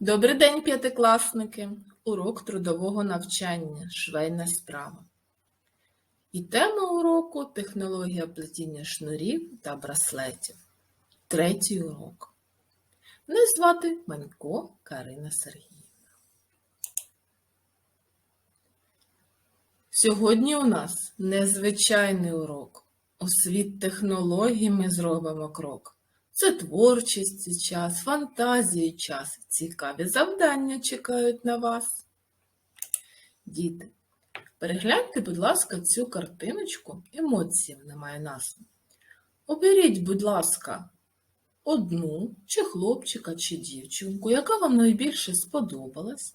Добрий день, п'ятикласники! Урок трудового навчання швейна справа. І тема уроку технологія плетіння шнурів та браслетів. Третій урок. Мене звати Манько Карина Сергіївна. Сьогодні у нас незвичайний урок. У світ технологій ми зробимо крок. Це творчість час, фантазії час, цікаві завдання чекають на вас. Діти, перегляньте, будь ласка, цю картиночку, емоції вона має назву. Оберіть, будь ласка, одну, чи хлопчика, чи дівчинку, яка вам найбільше сподобалась.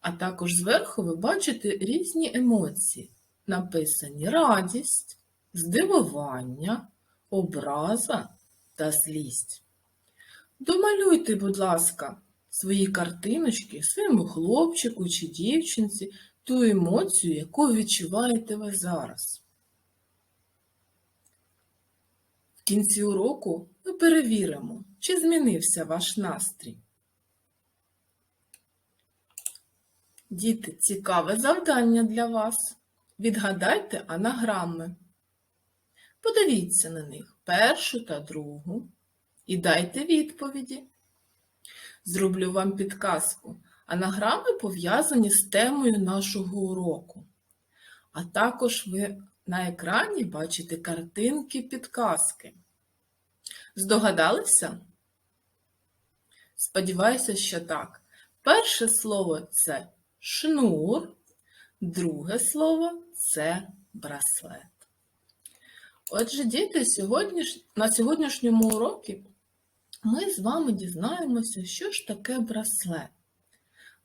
А також зверху ви бачите різні емоції, написані радість, здивування, образа та злість. Домалюйте, будь ласка, свої картиночки своєму хлопчику чи дівчинці ту емоцію, яку відчуваєте ви зараз. В кінці уроку ми перевіримо, чи змінився ваш настрій. Діти, цікаве завдання для вас. Відгадайте анаграми. Подивіться на них першу та другу і дайте відповіді. Зроблю вам підказку. Анаграми пов'язані з темою нашого уроку. А також ви на екрані бачите картинки підказки. Здогадалися? Сподіваюся, що так. Перше слово це шнур, друге слово це браслет. Отже, діти, сьогодні, на сьогоднішньому уроці ми з вами дізнаємося, що ж таке браслет.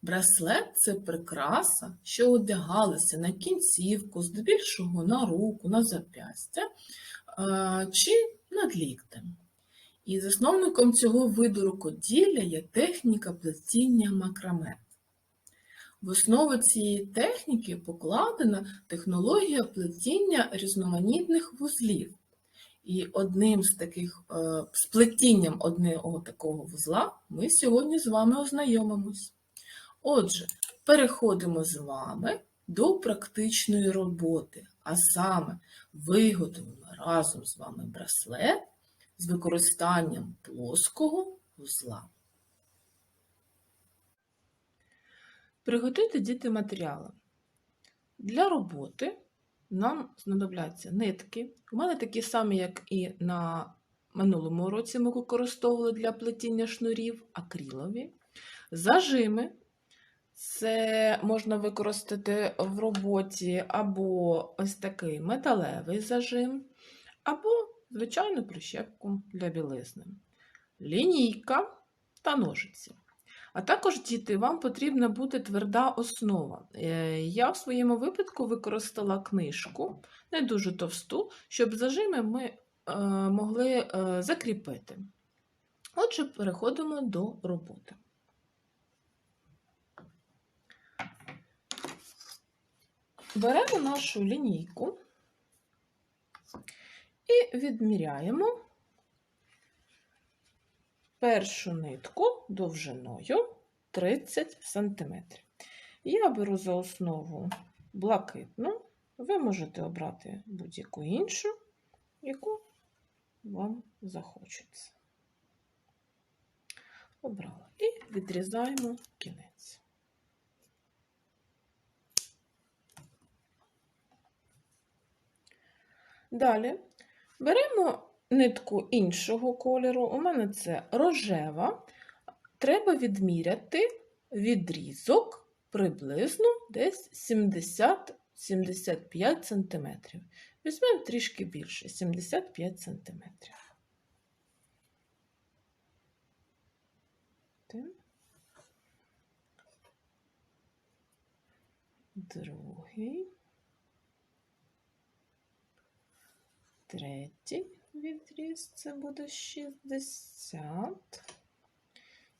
Браслет це прикраса, що одягалася на кінцівку, здебільшого на руку, на зап'ястя е, чи над ліктем. І засновником цього виду рукоділля є техніка плетіння макраме. В основу цієї техніки покладена технологія плетіння різноманітних вузлів. І одним з таких е, з плетінням одного такого вузла ми сьогодні з вами ознайомимось. Отже, переходимо з вами до практичної роботи, а саме виготовимо разом з вами браслет з використанням плоского вузла. Приготуйте діти матеріали. Для роботи нам знадобляться нитки. У мене такі самі, як і на минулому році ми використовували для плетіння шнурів, акрилові. Зажими. Це можна використати в роботі або ось такий металевий зажим, або, звичайно, прищепку для білизни. Лінійка та ножиці. А також, діти, вам потрібна буде тверда основа. Е, Я в своєму випадку використала книжку, не дуже товсту, щоб зажими ми е, могли е, закріпити. Отже, переходимо до роботи. Беремо нашу лінійку і відміряємо першу нитку довжиною 30 см. Я беру за основу блакитну, ви можете обрати будь-яку іншу, яку вам захочеться. Обрала. І відрізаємо кінець. Далі беремо нитку іншого кольору. У мене це рожева. Треба відміряти відрізок приблизно десь 70-75 см. Візьмемо трішки більше 75 см. Другий. Третій відріз це буде 60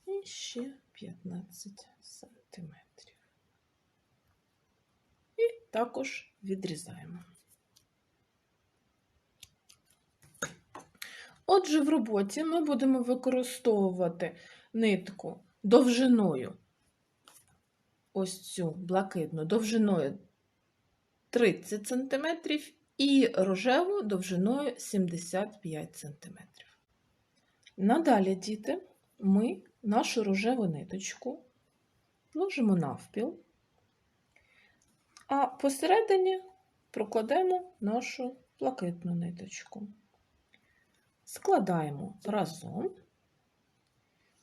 і ще 15 сантиметрів. І також відрізаємо. Отже, в роботі ми будемо використовувати нитку довжиною, ось цю блакитну, довжиною 30 см і рожеву довжиною 75 см. Надалі, діти, ми нашу рожеву ниточку ложимо навпіл, а посередині прокладемо нашу блакитну ниточку. Складаємо разом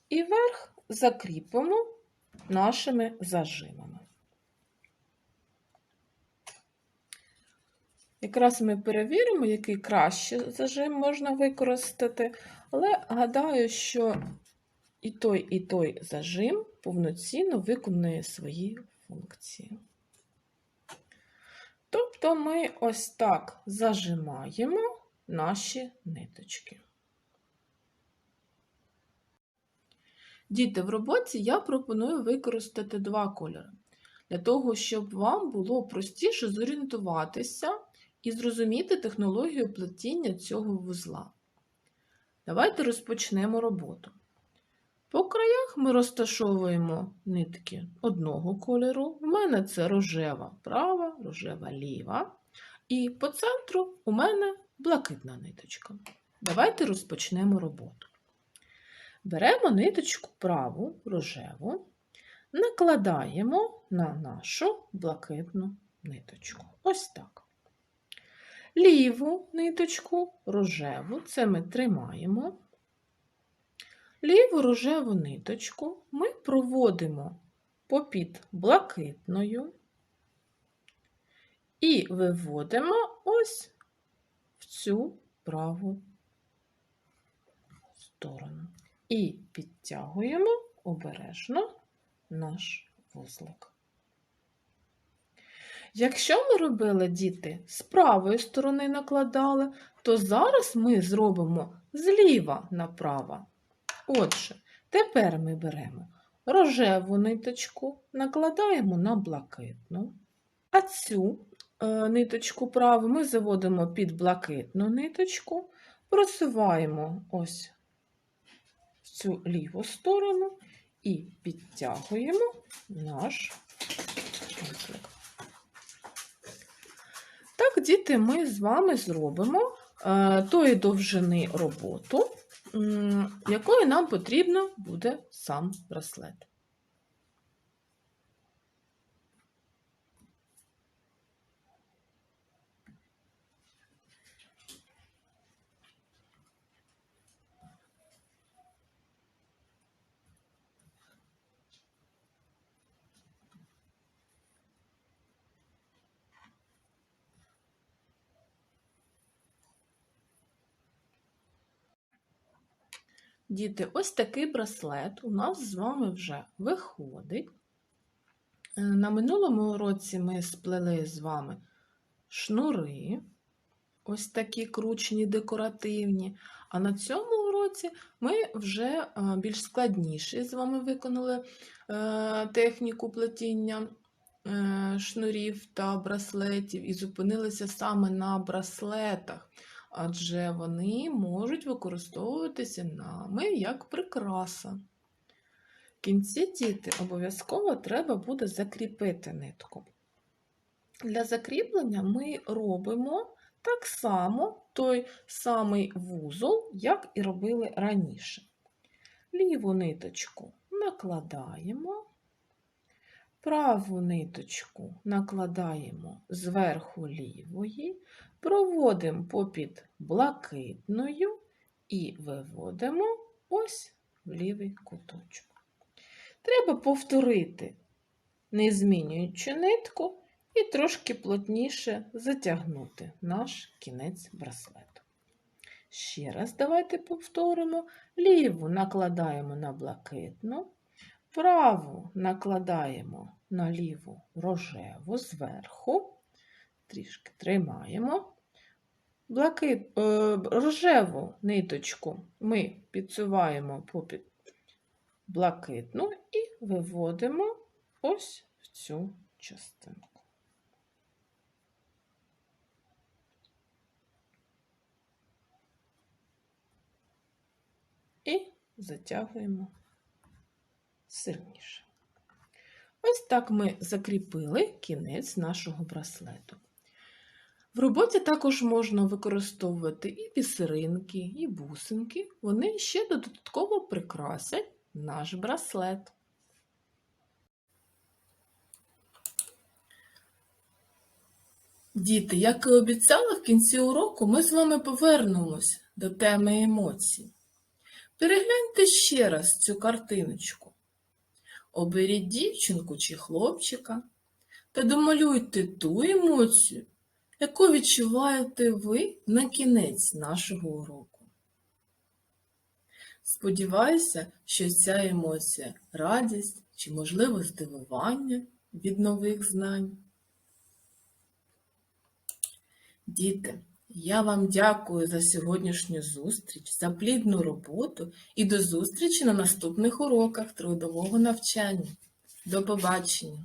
і верх закріпимо нашими зажимами. Якраз ми перевіримо, який краще зажим можна використати, але гадаю, що і той, і той зажим повноцінно виконує свої функції. Тобто ми ось так зажимаємо наші ниточки. Діти, в роботі я пропоную використати два кольори, для того, щоб вам було простіше зорієнтуватися і зрозуміти технологію плетіння цього вузла. Давайте розпочнемо роботу. По краях ми розташовуємо нитки одного кольору. У мене це рожева права, рожева ліва. І по центру у мене блакитна ниточка. Давайте розпочнемо роботу. Беремо ниточку праву рожеву, накладаємо на нашу блакитну ниточку. Ось так. Ліву ниточку рожеву, це ми тримаємо. Ліву рожеву ниточку ми проводимо попід блакитною і виводимо ось в цю праву сторону. І підтягуємо обережно наш вузлик. Якщо ми робили діти з правої сторони накладали, то зараз ми зробимо зліва направо. Отже, тепер ми беремо рожеву ниточку, накладаємо на блакитну, а цю е, ниточку праву ми заводимо під блакитну ниточку, просуваємо ось в цю ліву сторону і підтягуємо наш вузлик. Так, діти, ми з вами зробимо е, тої довжини роботу, якою нам потрібно буде сам браслет. Діти, ось такий браслет у нас з вами вже виходить. Е, на минулому році ми сплели з вами шнури, ось такі кручені, декоративні. А на цьому уроці ми вже е, більш складніше з вами виконали е, техніку плетіння шнурів та браслетів і зупинилися саме на браслетах адже вони можуть використовуватися нами як прикраса. В кінці діти обов'язково треба буде закріпити нитку. Для закріплення ми робимо так само той самий вузол, як і робили раніше. Ліву ниточку накладаємо, праву ниточку накладаємо зверху лівої, проводимо попід блакитною і виводимо ось в лівий куточок. Треба повторити, не змінюючи нитку, і трошки плотніше затягнути наш кінець браслету. Ще раз давайте повторимо: ліву накладаємо на блакитну, праву накладаємо на ліву рожеву зверху, трішки тримаємо. Блакит, е, рожеву ниточку ми підсуваємо попід блакитну і виводимо ось в цю частинку. І затягуємо сильніше. Ось так ми закріпили кінець нашого браслету. В роботі також можна використовувати і бісеринки, і бусинки. Вони ще додатково прикрасять наш браслет. Діти, як і обіцяла, в кінці уроку ми з вами повернемось до теми емоцій. Перегляньте ще раз цю картиночку. Оберіть дівчинку чи хлопчика та домалюйте ту емоцію, яку відчуваєте ви на кінець нашого уроку. Сподіваюся, що ця емоція радість чи, можливо, здивування від нових знань. Діти, я вам дякую за сьогоднішню зустріч, за плідну роботу і до зустрічі на наступних уроках трудового навчання. До побачення!